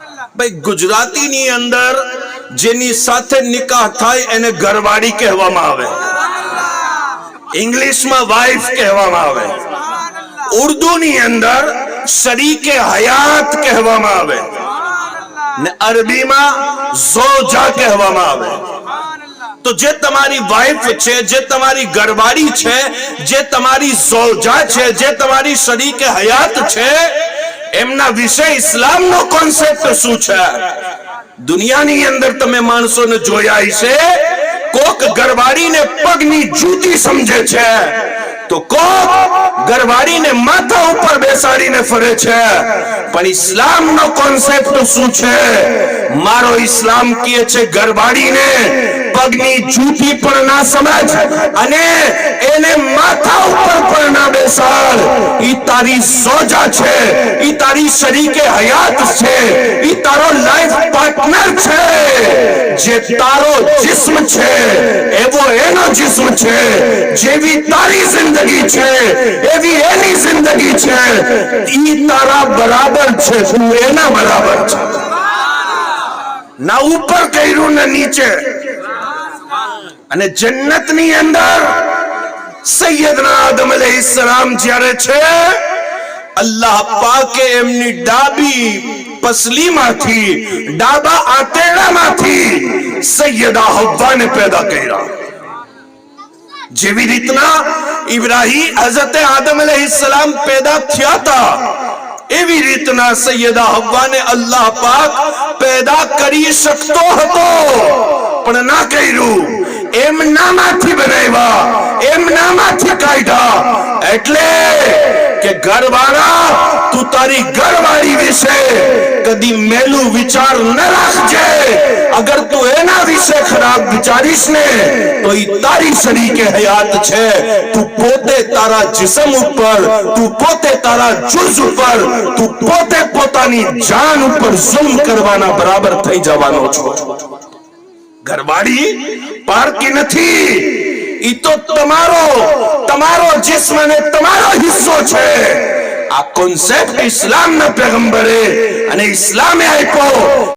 ભાઈ, ગુજરાતીની અંદર જેની સાથે નિકાહ થાય એને ઘરવાળી કહેવામાં આવે. ઇંગ્લિશમાં વાઇફ કહેવામાં આવે. ઉર્દુની અંદર શરીકે હયાત કહેવામાં આવે. ને અરબીમાં ઝોજા કહેવામાં આવે. તો જે તમારી વાઇફ છે, જે તમારી ઘરવાળી છે, જે તમારી ઝોજા છે, જે તમારી શરીકે હયાત છે એમના વિશે ઇસ્લામનો કોન્સેપ્ટ શું છે? દુનિયાની અંદર તમે માણસોને જોયા છે કોક ઘરવાળીને પગની જૂતી સમજે છે, તો કોક ઘરવાળીને માથા ઉપર બેસાડીને ફરે છે. પણ ઇસ્લામનો કોન્સેપ્ટ શું છે? મારો ઇસ્લામ કહે છે, ઘરવાળીને પગની જૂતી પણ ના સમજ અને એને માથા ઉપર પણ ના બેસાડ ઈ તારી સોજા છે, ઈ તારી શરીકે હયાત છે, ઈ તારો લાઈફ પાર્ટનર છે. જે તારો જિસ્મ છે, એવો એનો જિસ્મ છે, જેવી તારી જિંદગી છે, એવી એની જિંદગી છે. ઈ તારા બરાબર છે, તું એના બરાબર છે. ના ઉપર કર્યું, ને નીચે. અને જન્નતની અંદર સૈયદના આદમ અલૈહિસ્સલામ જ્યારે છે, અલ્લાહ પાકે એમની ડાબી પસલીમાંથી, ડાબા આંતરડામાંથી સૈયદા હવ્વાને પેદા કર્યા. જેવી રીતના ઇબ્રાહીમ હઝરત આદમ અલૈહિસ્સલામ પેદા થયા હતા, એવી રીતના સૈયદા હવ્વાને અલ્લાહ પાક પેદા કરી શકતો હતો. પણ ના કર્યું. એમનામાંથી બનાવ્યા. એમનામાંથી કાઢ્યા. એટલે કે ઘરવાળા, તું તારી ઘરવાળી વિશે કદી મેલું વિચાર ન રાખજે. અગર તું એના વિશે ખરાબ વિચારીશ ને, તો ઈ તારી શરીકે હયાત છે. તું પોતે તારા જિસમ ઉપર, તું પોતે તારા જુઝ ઉપર, તું પોતે પોતાની જાન ઉપર ઝુલ્મ કરવાના બરાબર થઈ જવાનો છો. ઘરવાળી પારકી નથી. ઈ તો તમારો તમારો જિસ્મ અને તમારો હિસ્સો છે. આ કોન્સેપ્ટ ઇસ્લામના પેગંબરે અને ઇસ્લામે આપ્યો.